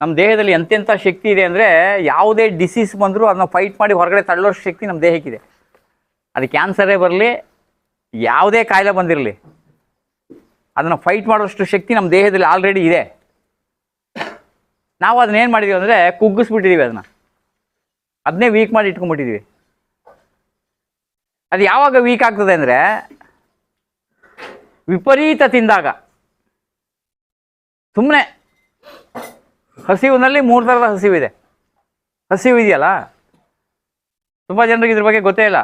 ನಮ್ಮ ದೇಹದಲ್ಲಿ ಎಂತೆಂಥ ಶಕ್ತಿ ಇದೆ ಅಂದರೆ ಯಾವುದೇ ಡಿಸೀಸ್ ಬಂದರೂ ಅದನ್ನ ಫೈಟ್ ಮಾಡಿ ಹೊರಗಡೆ ತಳ್ಳೋ ಶಕ್ತಿ ನಮ್ಮ ದೇಹಕ್ಕಿದೆ. ಅದು ಕ್ಯಾನ್ಸರೇ ಬರಲಿ, ಯಾವುದೇ ಕಾಯಿಲೆ ಬಂದಿರಲಿ, ಅದನ್ನು ಫೈಟ್ ಮಾಡೋಷ್ಟು ಶಕ್ತಿ ನಮ್ಮ ದೇಹದಲ್ಲಿ ಆಲ್ರೆಡಿ ಇದೆ. ನಾವು ಅದನ್ನ ಏನು ಮಾಡಿದ್ದೀವಿ ಅಂದರೆ ಕುಗ್ಗಿಸ್ಬಿಟ್ಟಿದ್ದೀವಿ ಅದನ್ನು. ಅದನ್ನೇ ವೀಕ್ ಮಾಡಿ ಇಟ್ಕೊಂಡ್ಬಿಟ್ಟಿದ್ದೀವಿ ಅದು ಯಾವಾಗ ವೀಕ್ ಆಗ್ತದೆ ಅಂದರೆ ವಿಪರೀತ ತಿಂದಾಗ. ಸುಮ್ಮನೆ ಹಸಿವಿನಲ್ಲಿ ಮೂರು ಥರದ ಹಸಿವಿದೆ. ಹಸಿವು ಇದೆಯಲ್ಲ ತುಂಬ ಜನರಿಗೆ ಇದ್ರ ಬಗ್ಗೆ ಗೊತ್ತೇ ಇಲ್ಲ.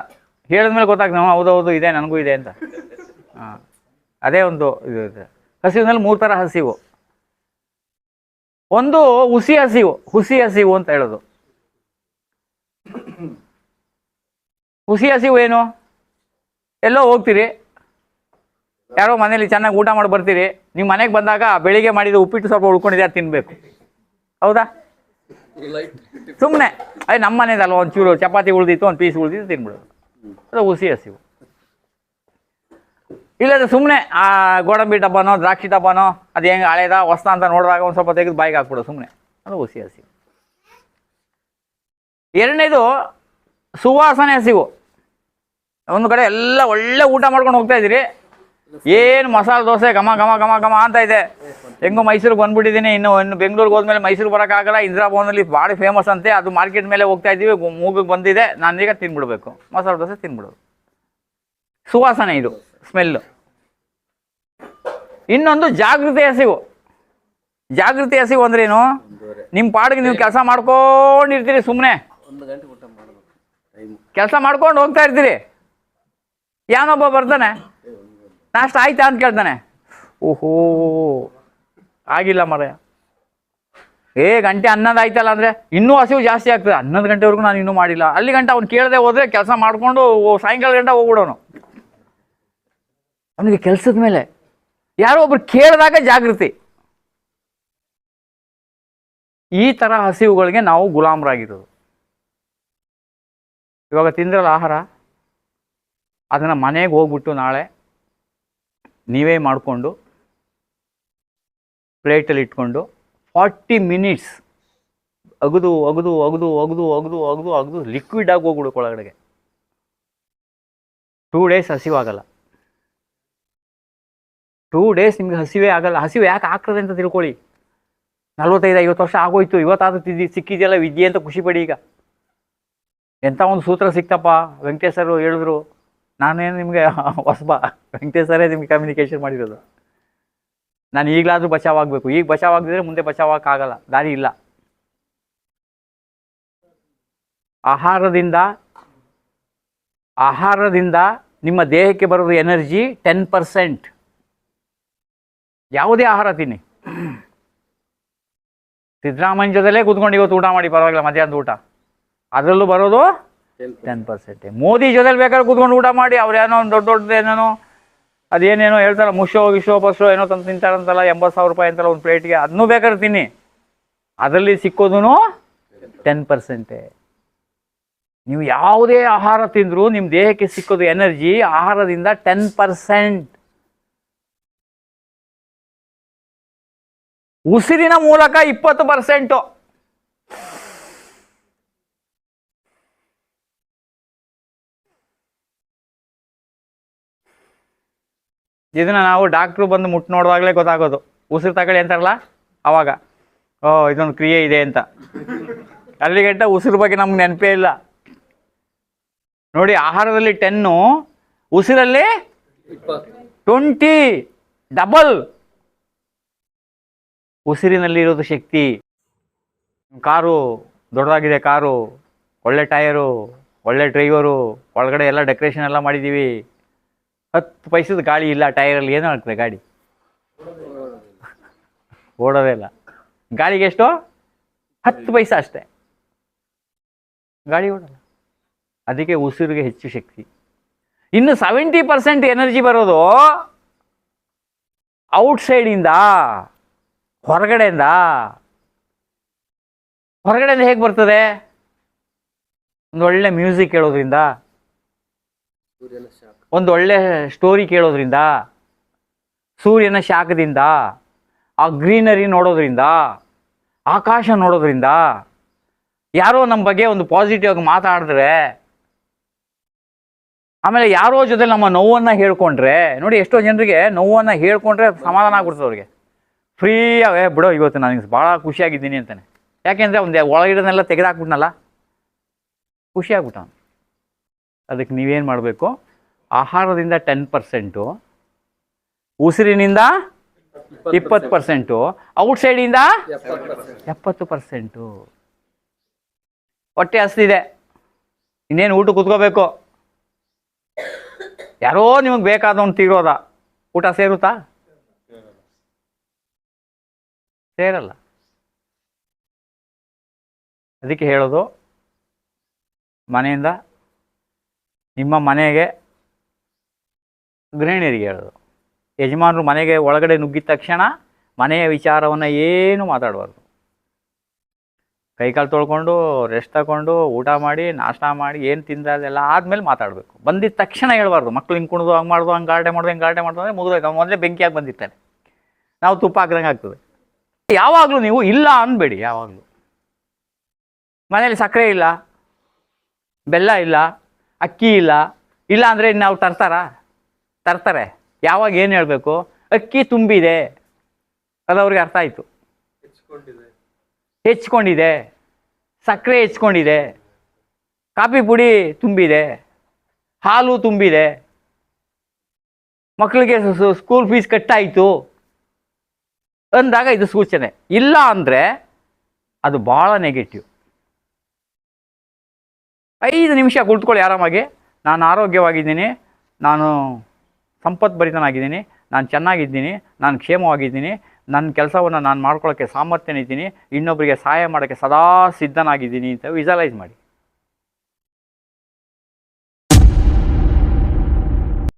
ಹೇಳಿದ್ಮೇಲೆ ಗೊತ್ತಾಗ್ತದೆ ನಾವು ಹೌದು ಹೌದು ಇದೆ, ನನಗೂ ಇದೆ ಅಂತ. ಅದೇ ಒಂದು ಇದು ಇದೆ. ಹಸಿವಿನಲ್ಲಿ ಮೂರು ಥರ ಹಸಿವು. ಒಂದು ಹುಸಿ ಹಸಿವು ಹುಸಿ ಹಸಿವು ಅಂತ ಹೇಳೋದು. ಹುಸಿ ಹಸಿವು ಏನು? ಎಲ್ಲೋ ಹೋಗ್ತೀರಿ? ಯಾರೋ ಮನೇಲಿ ಚೆನ್ನಾಗಿ ಊಟ ಮಾಡಿ ಬರ್ತೀರಿ. ನೀವು ಮನೆಗೆ ಬಂದಾಗ ಬೆಳಿಗ್ಗೆ ಮಾಡಿದ ಉಪ್ಪಿಟ್ಟು ಸ್ವಲ್ಪ ಉಳ್ಕೊಂಡಿದೆ, ಅದು ತಿನ್ನಬೇಕು ಹೌದಾ? ಸುಮ್ಮನೆ ಅಯ್ಯ ನಮ್ಮ ಮನೇದಲ್ವ ಒಂಚೂರು ಚಪಾತಿ ಉಳಿದಿತ್ತು, ಒಂದು ಪೀಸ್ ಉಳಿದಿತ್ತು ತಿನ್ಬಿಡೋದು ಅದು ಹುಸಿ ಹಸಿವು. ಇಲ್ಲದ್ರೆ ಸುಮ್ಮನೆ ಆ ಗೋಡಂಬಿ ಡಬ್ಬನೋ, ದ್ರಾಕ್ಷಿ ಡಬ್ಬನೋ, ಅದು ಹೆಂಗೆ ಹಳೇದ ಹೊಸ್ತ ಅಂತ ನೋಡಿದಾಗ ಒಂದು ಸ್ವಲ್ಪ ತೆಗೆದು ಬಾಯಿಗೆ ಹಾಕ್ಬಿಡೋದು ಸುಮ್ಮನೆ ಅದು ಹುಸಿ ಹಸಿವು. ಎರಡನೇದು, ಸುವಾಸನೆ ಹಸಿವು. ಒಂದು ಕಡೆ ಎಲ್ಲ ಒಳ್ಳೆ ಊಟ ಮಾಡ್ಕೊಂಡು ಹೋಗ್ತಾ ಇದ್ದೀರಿ. ಏನು ಮಸಾಲೆ ದೋಸೆ, ಘಮ ಘಮ ಘಮ ಘಮ ಅಂತ ಇದೆ. ಹೆಂಗೋ ಮೈಸೂರಿಗೆ ಬಂದ್ಬಿಟ್ಟಿದ್ದೀನಿ ಇನ್ನು ಇನ್ನು ಬೆಂಗಳೂರಿಗೆ ಹೋದ್ಮೇಲೆ ಮೈಸೂರು ಬರೋಕ್ಕಾಗಲ್ಲ. ಇಂದಿರಾ ಭವನಲ್ಲಿ ಭಾಳ ಫೇಮಸ್ ಅಂತೆ. ಅದು ಮಾರ್ಕೆಟ್ ಮೇಲೆ ಹೋಗ್ತಾ ಇದ್ದೀವಿ. ಮೂಗಿಗೆ ಬಂದಿದೆ. ನಾನೀಗ ತಿನ್ಬಿಡ್ಬೇಕು. ಮಸಾಲೆ ದೋಸೆ ತಿನ್ಬಿಡೋದು. ಸುವಾಸನೆ ಇದು. ಸ್ಮೆಲ್ಲು ಇನ್ನೊಂದು ಜಾಗೃತಿ ಹಸಿವು. ಜಾಗೃತಿ ಹಸಿವು ಅಂದ್ರೇನು? ನಿಮ್ಮ ಪಾಡಿಗೆ ನೀವು ಕೆಲಸ ಮಾಡ್ಕೊಂಡಿರ್ತೀರಿ ಸುಮ್ಮನೆ ಕೆಲಸ ಮಾಡ್ಕೊಂಡು ಹೋಗ್ತಾ ಇರ್ತೀರಿ. ಯಾನೊಬ್ಬ ಬರ್ತಾನೆ. ನಾಷ್ಟ ಆಯ್ತಾ ಅಂತ ಕೇಳ್ತಾನೆ. ಓಹೋ. ಆಗಿಲ್ಲ ಮರ ಏ ಗಂಟೆ ಹನ್ನೊಂದು ಆಯ್ತಲ್ಲ ಅಂದರೆ ಇನ್ನೂ ಹಸಿವು ಜಾಸ್ತಿ ಆಗ್ತದೆ. ಹನ್ನೊಂದು ಗಂಟೆವರೆಗೂ ನಾನು ಇನ್ನೂ ಮಾಡಿಲ್ಲ. ಅಲ್ಲಿ ಗಂಟೆ ಅವ್ನು ಕೇಳದೆ ಹೋದರೆ ಕೆಲಸ ಮಾಡಿಕೊಂಡು ಸಾಯಂಕಾಲ ಗಂಟೆ ಹೋಗ್ಬಿಡೋನು. ಅವನಿಗೆ ಕೆಲಸದ ಮೇಲೆ ಯಾರೋ ಒಬ್ರು ಕೇಳಿದಾಗ ಜಾಗೃತಿ. ಈ ಥರ ಹಸಿವುಗಳಿಗೆ ನಾವು ಗುಲಾಮರಾಗಿರೋದು. ಇವಾಗ ತಿಂದ್ರಲ್ಲ ಆಹಾರ ಅದನ್ನು ಮನೆಗೆ ಹೋಗ್ಬಿಟ್ಟು ನಾಳೆ ನೀವೇ ಮಾಡಿಕೊಂಡು ಪ್ಲೇಟಲ್ಲಿ ಇಟ್ಕೊಂಡು ಫಾರ್ಟಿ ಮಿನಿಟ್ಸ್ ಅಗದು ಅಗದು ಅಗದು ಅಗದು ಅಗದು ಅಗದು ಅಗದು ಲಿಕ್ವಿಡ್ ಆಗಿ ಹೋಗ್ಬಿಡು ಒಳಗಡೆಗೆ. ಟೂ ಡೇಸ್ ಹಸಿವಾಗಲ್ಲ ಟೂ ಡೇಸ್ ನಿಮ್ಗೆ ಹಸಿವೆ ಆಗಲ್ಲ. ಹಸಿವು ಯಾಕೆ ಆಗ್ತದೆ ಅಂತ ತಿಳ್ಕೊಳ್ಳಿ. ನಲ್ವತ್ತೈದು, ಐವತ್ತು ವರ್ಷ ಆಗೋಯ್ತು. ಇವತ್ತಾದ್ರೂ ತಿದ್ದಿ ಸಿಕ್ಕಿದೆಯಲ್ಲ, ವಿದ್ಯೆ ಅಂತ ಖುಷಿ ಪಡಿ ಈಗ. ಎಂಥ ಒಂದು ಸೂತ್ರ ಸಿಕ್ತಪ್ಪ. ವೆಂಕಟೇಶರು ಹೇಳಿದ್ರು ನಾನೇನು ನಿಮಗೆ ಹೊಸಬ ವೆಂಕಟೇಶ್ವರೇ ನಿಮ್ಗೆ ಕಮ್ಯುನಿಕೇಷನ್ ಮಾಡಿರೋದು. ನಾನು ಈಗಲಾದರೂ ಬಚಾವಾಗಬೇಕು ಈಗ ಬಚಾವ್ ಆಗದಿದ್ರೆ ಮುಂದೆ ಬಚಾವಾಗಕ್ಕಾಗಲ್ಲ ದಾರಿ ಇಲ್ಲ. ಆಹಾರದಿಂದ ಆಹಾರದಿಂದ ನಿಮ್ಮ ದೇಹಕ್ಕೆ ಬರೋದು ಎನರ್ಜಿ ಟೆನ್ ಪರ್ಸೆಂಟ್ ಯಾವುದೇ ಆಹಾರ ತಿನ್ನಿ. ಸಿದ್ದರಾಮಯ್ಯ ಜೊತೆಲೇ ಕೂತ್ಕೊಂಡು ಇವತ್ತು ಊಟ ಮಾಡಿ, ಪರವಾಗಿಲ್ಲ, ಮಧ್ಯಾಹ್ನದ ಊಟ. ಅದರಲ್ಲೂ ಬರೋದು ಟೆನ್ ಪರ್ಸೆಂಟ್ ಮೋದಿ ಜೊತೆಲಿ ಬೇಕಾದ್ರೆ ಕೂತ್ಕೊಂಡು ಊಟ ಮಾಡಿ, ಅವ್ರು ಏನೋ ದೊಡ್ಡ ದೊಡ್ಡದು ಏನೇನೋ ಅದೇನೇನೋ ಹೇಳ್ತಾರೆ ಮುಷೋ ಗಿಶೋ ಬಸ್ಸೋ ಏನೋ ತಂದು ತಿಂತಾರಂತಲ್ಲ, ಎಂಬತ್ತು ಸಾವಿರ ರೂಪಾಯಿ ಅಂತಲ್ಲ ಒಂದು ಪ್ಲೇಟ್ಗೆ ಅದನ್ನೂ ಬೇಕಾದ್ರೆ ತಿನ್ನಿ. ಅದರಲ್ಲಿ ಸಿಕ್ಕೋದು ಟೆನ್ ಪರ್ಸೆಂಟೇ ನೀವು ಯಾವುದೇ ಆಹಾರ ತಿಂದರೂ ನಿಮ್ಮ ದೇಹಕ್ಕೆ ಸಿಕ್ಕೋದು ಎನರ್ಜಿ ಆಹಾರದಿಂದ ಟೆನ್ ಪರ್ಸೆಂಟ್ ಉಸಿರಿನ ಮೂಲಕ ಇಪ್ಪತ್ತು ಪರ್ಸೆಂಟು ಇದನ್ನ ನಾವು ಡಾಕ್ಟ್ರು ಬಂದು ಮುಟ್ಟು ನೋಡುವಾಗಲೇ ಗೊತ್ತಾಗೋದು. ಉಸಿರು ತಗೊಳ್ಳಿ ಅಂತಾರಲ್ಲ, ಅವಾಗ. ಓ, ಇದೊಂದು ಕ್ರಿಯೆ ಇದೆ ಅಂತ. ಅಲ್ಲಿಗಂಟ ಉಸಿರು ಬಗ್ಗೆ ನಮ್ಗೆ ನೆನಪೇ ಇಲ್ಲ. ನೋಡಿ, ಆಹಾರದಲ್ಲಿ ಟೆನ್ನು, ಉಸಿರಲ್ಲಿ ಟ್ವೆಂಟಿ ಡಬಲ್ ಉಸಿರಿನಲ್ಲಿ ಇರೋದು ಶಕ್ತಿ. ಕಾರು ದೊಡ್ಡದಾಗಿದೆ, ಕಾರು. ಒಳ್ಳೆ ಟಯರು ಒಳ್ಳೆ ಡ್ರೈವರು, ಒಳಗಡೆ ಎಲ್ಲ ಡೆಕೋರೇಷನ್ ಎಲ್ಲ ಮಾಡಿದ್ದೀವಿ. ಹತ್ತು ಪೈಸದ ಗಾಳಿ ಇಲ್ಲ ಟೈರಲ್ಲಿ ಏನೋ ಆಗ್ತದೆ ಗಾಡಿ. ಓಡೋದೇ ಇಲ್ಲ. ಗಾಳಿಗೆ ಎಷ್ಟು? ಹತ್ತು ಪೈಸ ಅಷ್ಟೇ. ಗಾಳಿ ಓಡಲ್ಲ. ಅದಕ್ಕೆ ಉಸಿರಿಗೆ ಹೆಚ್ಚು ಶಕ್ತಿ. ಇನ್ನು ಸೆವೆಂಟಿ ಪರ್ಸೆಂಟ್ ಎನರ್ಜಿ ಬರೋದು ಔಟ್ಸೈಡಿಂದ ಹೊರಗಡೆಯಿಂದ. ಹೊರಗಡೆಯಿಂದ ಹೇಗೆ ಬರ್ತದೆ? ಒಂದು ಒಳ್ಳೆ ಮ್ಯೂಸಿಕ್ ಹೇಳೋದ್ರಿಂದ ಒಂದು ಒಳ್ಳೆ ಸ್ಟೋರಿ ಕೇಳೋದ್ರಿಂದ, ಸೂರ್ಯನ ಶಾಖದಿಂದ, ಆ ಗ್ರೀನರಿ ನೋಡೋದ್ರಿಂದ, ಆಕಾಶ ನೋಡೋದ್ರಿಂದ, ಯಾರೋ ನಮ್ಮ ಬಗ್ಗೆ ಒಂದು ಪಾಸಿಟಿವ್ ಆಗಿ ಮಾತಾಡಿದ್ರೆ, ಆಮೇಲೆ ಯಾರೋ ಜೊತೆ ನಮ್ಮ ನೋವನ್ನು ಹೇಳ್ಕೊಂಡ್ರೆ, ನೋಡಿ ಎಷ್ಟೋ ಜನರಿಗೆ ನೋವನ್ನು ಹೇಳ್ಕೊಂಡ್ರೆ ಸಮಾಧಾನ ಆಗ್ಬಿಡ್ತದೆ ಅವ್ರಿಗೆ. ಫ್ರೀ ಅವೇ, ಬಿಡೋ, ಇವತ್ತು ನನಗೆ ಭಾಳ ಖುಷಿಯಾಗಿದ್ದೀನಿ ಅಂತಾನೆ. ಯಾಕೆಂದರೆ ಒಂದು ಒಳಗಿಡನೆಲ್ಲ ತೆಗೆದಾಕ್ಬಿಟ್ನಲ್ಲ? ಖುಷಿ ಆಗ್ಬಿಟ್ಟ ಅವ್ನು. ಅದಕ್ಕೆ ನೀವೇನು ಮಾಡಬೇಕು? ಆಹಾರದಿಂದ ಟೆನ್ ಪರ್ಸೆಂಟು ಉಸಿರಿನಿಂದ ಇಪ್ಪತ್ತು ಪರ್ಸೆಂಟು ಔಟ್ಸೈಡಿಂದ ಎಪ್ಪತ್ತು ಪರ್ಸೆಂಟ್ ಹೊಟ್ಟೆ ಹಸ್ತಿದೆ ಇನ್ನೇನು ಊಟ ಕುತ್ಕೋಬೇಕು? ಯಾರೋ ನಿಮಗೆ ಬೇಕಾದವನು ತೀರೋದ. ಊಟ ಸೇರುತ್ತಾ? ಸೇರಲ್ಲ. ಅದಕ್ಕೆ ಹೇಳೋದು, ಮನೆಯಿಂದ ನಿಮ್ಮ ಮನೆಗೆ ಗೃಹಿಣಿಯರಿಗೆ ಹೇಳೋದು. ಯಜಮಾನರು ಮನೆಗೆ ಒಳಗಡೆ ನುಗ್ಗಿದ ತಕ್ಷಣ ಮನೆಯ ವಿಚಾರವನ್ನು ಏನು ಮಾತಾಡಬಾರ್ದು. ಕೈಕಾಲು ತೊಳ್ಕೊಂಡು, ರೆಸ್ಟ್ ತಗೊಂಡು, ಊಟ ಮಾಡಿ, ನಾಷ್ಟ ಮಾಡಿ, ಏನು ತಿಂದ ಅದೆಲ್ಲ ಆದಮೇಲೆ ಮಾತಾಡಬೇಕು. ಬಂದಿದ್ದ ತಕ್ಷಣ ಹೇಳ್ಬಾರ್ದು. ಮಕ್ಳು ಹಿಂಗೆ ಕುಣಿದು ಹಂಗೆ ಮಾಡ್ದು, ಹಂಗೆ ಗಾರ್ಡೆ ಮಾಡೋದು, ಹಿಂಗೆ ಗಾರ್ಡೆ ಮಾಡ್ದು ಅಂದರೆ ಮುಗಿದೋಯ್ತು. ಮೊದಲೇ ಬೆಂಕಿಯಾಗಿ ಬಂದಿರ್ತಾನೆ ನಾವು ತುಪ್ಪ ಹಾಕ್ದಂಗೆ ಆಗ್ತದೆ. ಯಾವಾಗಲೂ ನೀವು ಇಲ್ಲ ಅನ್ಬೇಡಿ, ಯಾವಾಗಲೂ. ಮನೇಲಿ ಸಕ್ಕರೆ ಇಲ್ಲ, ಬೆಲ್ಲ ಇಲ್ಲ, ಅಕ್ಕಿ ಇಲ್ಲ ಇಲ್ಲ ಅಂದರೆ ನಾವು ತರ್ತಾರಾ? ತರ್ತಾರೆ. ಯಾವಾಗ ಏನು ಹೇಳಬೇಕು? ಅಕ್ಕಿ ತುಂಬಿದೆ. ಅದು ಅವ್ರಿಗೆ ಅರ್ಥ ಆಯಿತು. ಹೆಚ್ಕೊಂಡಿದೆ. ಸಕ್ಕರೆ ಹೆಚ್ಕೊಂಡಿದೆ. ಕಾಫಿ ಪುಡಿ ತುಂಬಿದೆ. ಹಾಲು ತುಂಬಿದೆ. ಮಕ್ಕಳಿಗೆ ಸ್ಕೂಲ್ ಫೀಸ್ ಕಟ್ಟಾಯಿತು. ಅಂದಾಗ ಇದು ಸೂಚನೆ. ಇಲ್ಲ ಅಂದರೆ ಅದು ಭಾಳ ನೆಗೆಟಿವ್ ಐದು ನಿಮಿಷ ಕುಳಿತುಕೊಳ್ಳಿ ಆರಾಮಾಗಿ. ನಾನು ಆರೋಗ್ಯವಾಗಿದ್ದೀನಿ. ನಾನು ಸಂಪತ್ಭರಿತನಾಗಿದ್ದೀನಿ, ನಾನು ಚೆನ್ನಾಗಿದ್ದೀನಿ, ನಾನು ಕ್ಷೇಮವಾಗಿದ್ದೀನಿ ನನ್ನ ಕೆಲಸವನ್ನು ನಾನು ಮಾಡ್ಕೊಳ್ಳೋಕ್ಕೆ ಸಾಮರ್ಥ್ಯನಿದ್ದೀನಿ ಇನ್ನೊಬ್ಬರಿಗೆ ಸಹಾಯ ಮಾಡೋಕ್ಕೆ ಸದಾ ಸಿದ್ಧನಾಗಿದ್ದೀನಿ ಅಂತ ವಿಜುವಲೈಸ್ ಮಾಡಿ.